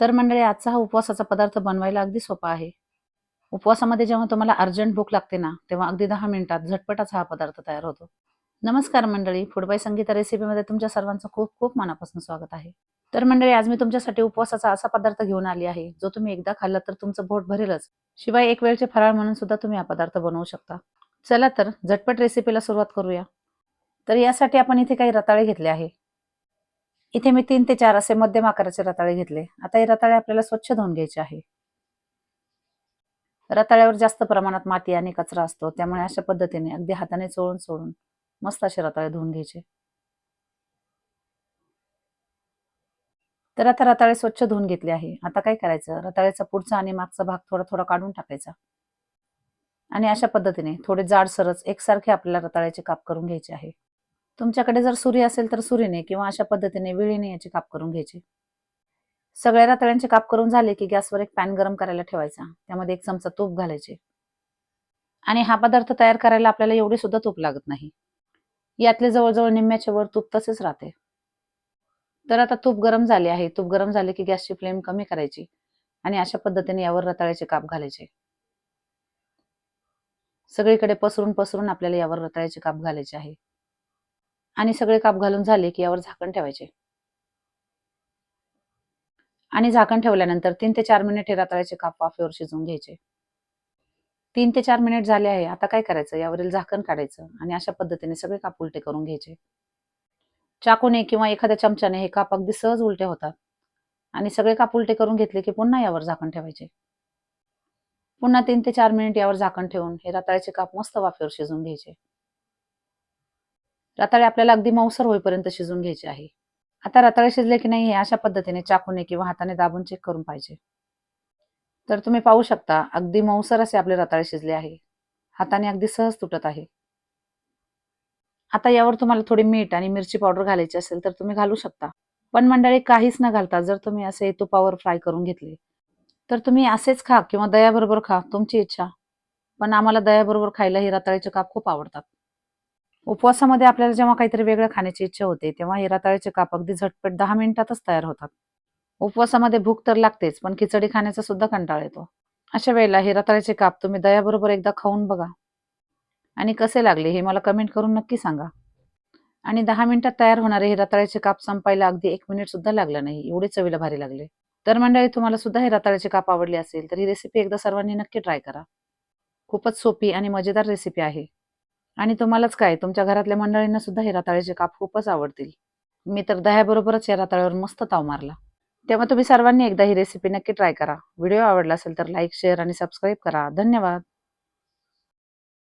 तर मंडळी आजचा हा उपवासाचा पदार्थ बनवायला अगदी सोपा आहे. उपवासामध्ये जेव्हा तुम्हाला अर्जंट भूक लागते ना तेव्हा अगदी दहा मिनिटात झटपटाचा हा पदार्थ तयार होतो. नमस्कार मंडळी फुडबाई संगीता रेसिपीमध्ये तुमच्या सर्वांचं खूप खूप मनापासून स्वागत आहे. तर मंडळी आज मी तुमच्यासाठी उपवासाचा असा पदार्थ घेऊन आली आहे जो तुम्ही एकदा खाल्ला तर तुमचं पोट भरेलच. शिवाय एक वेळचे फराळ म्हणून सुद्धा तुम्ही हा पदार्थ बनवू शकता. चला तर झटपट रेसिपीला सुरुवात करूया. तर यासाठी आपण इथे काही रताळे घेतले आहे. इथे मी तीन ते चार असे मध्यम आकाराचे रताळे घेतले. आता हे रताळे आपल्याला स्वच्छ धुवून घ्यायचे आहे. रताळ्यावर जास्त प्रमाणात माती आणि कचरा असतो. त्यामुळे अशा पद्धतीने अगदी हाताने चोळून चोळून मस्त असे रताळे धुवून घ्यायचे. तर आता रताळे स्वच्छ धुवून घेतले आहे. आता काय करायचं? रताळ्याचा पुढचा आणि मागचा भाग थोडा थोडा काढून टाकायचा. आणि अशा पद्धतीने थोडे जाड सरच एकसारखे आपल्याला रताळ्याचे काप करून घ्यायचे आहे. तुमच्याकडे जर सुरी असेल तर सुरीने किंवा अशा पद्धतीने विळीने याचे काप करून घ्यायचे. सगळ्या रताळ्यांचे काप करून झाले की गॅसवर एक पॅन गरम करायला ठेवायचा. त्यामध्ये एक चमचा तूप घालायचे. आणि हा पदार्थ तयार करायला आपल्याला एवढे सुद्धा तूप लागत नाही. यातले जवळजवळ निम्म्याच्या वर तूप तसेच राहते. तर आता तूप गरम झाले आहे. तूप गरम झाले की गॅसची फ्लेम कमी करायची आणि अशा पद्धतीने यावर रताळ्याचे काप घालायचे. सगळीकडे पसरून पसरून आपल्याला यावर रताळ्याचे काप घालायचे आहे. आणि सगळे काप घालून झाले की यावर झाकण ठेवायचे. आणि झाकण ठेवल्यानंतर तीन ते चार मिनिट हे रताळ्याचे काप वाफेवर शिजवून घ्यायचे. तीन ते चार मिनिट झाले आहे आता काय करायचं? यावरील झाकण काढायचं आणि अशा पद्धतीने सगळे काप उलटे करून घ्यायचे. चाकूने किंवा एखाद्या चमच्याने हे काप अगदी सहज उलटे होतात. आणि सगळे काप उलटे करून घेतले की पुन्हा यावर झाकण ठेवायचे. पुन्हा तीन ते चार मिनिट यावर झाकण ठेवून हे रताळ्याचे काप मस्त वाफेवर शिजवून घ्यायचे. रताळे आपल्याला अगदी मऊसर होईपर्यंत शिजवून घ्यायचे आहे. आता रताळे शिजले की नाही हे अशा पद्धतीने चाकूने किंवा हाताने दाबून चेक करून पाहिजे. तर तुम्ही पाहू शकता अगदी मऊसर असे आपले रताळे शिजले आहे. हाताने अगदी सहज तुटत आहे. आता यावर तुम्हाला थोडी मीठ आणि मिरची पावडर घालायची असेल तर तुम्ही घालू शकता. पण मंडळी काहीच न घालता जर तुम्ही असे तुपावर फ्राय करून घेतले तर तुम्ही असेच खा किंवा दयाबरोबर खा तुमची इच्छा. पण आम्हाला दयाबरोबर खायला हे रताळ्याचे काप खूप आवडतात. उपवासामध्ये आपल्याला जेव्हा काहीतरी वेगळं खाण्याची इच्छा होते तेव्हा हे रताळ्याचे काप अगदी झटपट दहा मिनिटातच तयार होतात. उपवासामध्ये भूक तर लागतेच पण खिचडी खाण्याचा सुद्धा कंटाळ येतो. अशा वेळेला हे रताळ्याचे काप तुम्ही दयाबरोबर एकदा खाऊन बघा. आणि कसे लागले हे मला कमेंट करून नक्की सांगा. आणि दहा मिनिटात तयार होणारे हे रताळ्याचे काप संपायला अगदी एक मिनिट सुद्धा लागलं नाही एवढे चवीला भारी लागले. तर मंडळी तुम्हाला सुद्धा हे रताळ्याचे काप आवडले असेल तर ही रेसिपी एकदा सर्वांनी नक्की ट्राय करा. खूपच सोपी आणि मजेदार रेसिपी आहे. आणि तुम्हालाच काय तुमच्या घरातल्या मंडळींना सुद्धा हे रताळ्याचे काप खूपच आवडतील. मी तर दह्याबरोबरच या रताळ्यावर मस्त ताव मारला. तेव्हा तुम्ही सर्वांनी एकदा ही रेसिपी नक्की ट्राय करा. व्हिडिओ आवडला असेल तर लाईक शेअर आणि सबस्क्राईब करा. धन्यवाद.